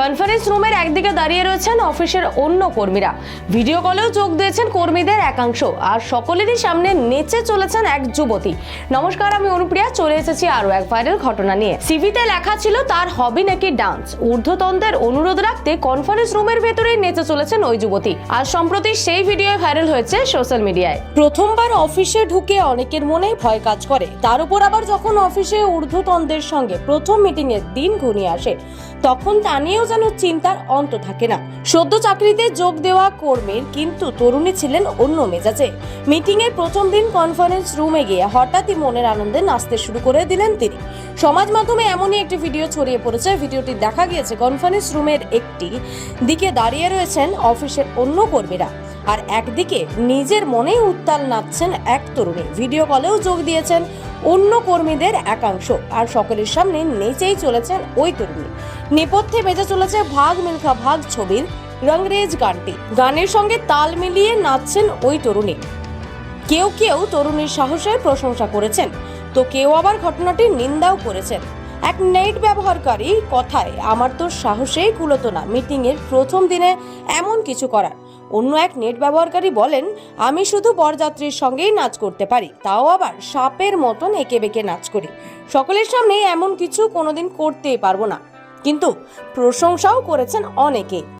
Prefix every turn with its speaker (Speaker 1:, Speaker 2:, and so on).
Speaker 1: Conference রুমের একদিকে দাঁড়িয়ে রয়েছেন অফিসের অন্য কর্মীরা। ভিডিও কলেও যোগ দিয়েছেন কর্মীদের একাংশ। আর সকলেরই সামনে নেচে চলেছেন এক যুবতী। নমস্কার, আমি অনুপ্রিয়া। চলে এসেছি আরও এক ভাইরাল ঘটনা নিয়ে। সিভিতে লেখা ছিল, তার হবি নাকি ডান্স ঊর্ধ্বতনদের অনুরোধ রাখতে কনফারেন্স রুমের ভেতরেই নেচে চলেছেন ওই যুবতী। আর সম্প্রতি সেই ভিডিও ভাইরাল হয়েছে সোশ্যাল মিডিয়ায় প্রথমবার অফিসে ঢুকে অনেকের মনে ভয় কাজ করে। তার উপর আবার যখন অফিসে ঊর্ধ্বতনদের সঙ্গে প্রথম মিটিং এর দিন ঘনিয়ে আসে, তখন তা নিয়েও যেন চিন্তার অন্ত থাকে না। সদ্য চাকরিতে যোগ দেওয়া কর্মীর কিন্তু তরুণী ছিলেন অন্য মেজাজে। মিটিং এর প্রথম দিন কনফারেন্স রুমে গিয়ে হঠাৎই মনের আনন্দে নাচতে শুরু করে দিলেন তিনি। সমাজ মাধ্যমে এমনই একটি ভিডিও ছড়িয়ে পড়েছে। ভিডিওটি দেখা গিয়েছে। কনফারেন্স রুমের একটি দিকে দাঁড়িয়ে রয়েছেন অফিসের অন্য কর্মীরা। আর একদিকে নিজের মনেই উত্তাল নাচছেন এক তরুণী। ভিডিও কলেও যোগ দিয়েছেন অন্য কর্মীদের একাংশ। আর সকলের সামনে নেচেই চলেছেন ওই তরুণী। নেপথ্যে বেজে চলেছে ভাগ মিলখা ভাগ ছবির রংরেজ গানটি। গানের সঙ্গে তাল মিলিয়ে নাচছেন ওই তরুণী। কেউ কেউ তরুণীর সাহসের প্রশংসা করেছেন। তো কেউ আবার ঘটনাটির নিন্দাও করেছেন। এক নেট ব্যবহারকারী কথায়, আমার তো সাহসেই কুলতো না মিটিং এর প্রথম দিনে এমন কিছু করার। অন্য এক নেট ব্যবহারকারী বলেন, আমি শুধু বরযাত্রীর সঙ্গেই নাচ করতে পারি, তাও আবার সাপের মতন এঁকে বেঁকে নাচ করি। সকলের সামনে এমন কিছু কোনোদিন করতেই পারব না। কিন্তু প্রশংসাও করেছেন অনেকে।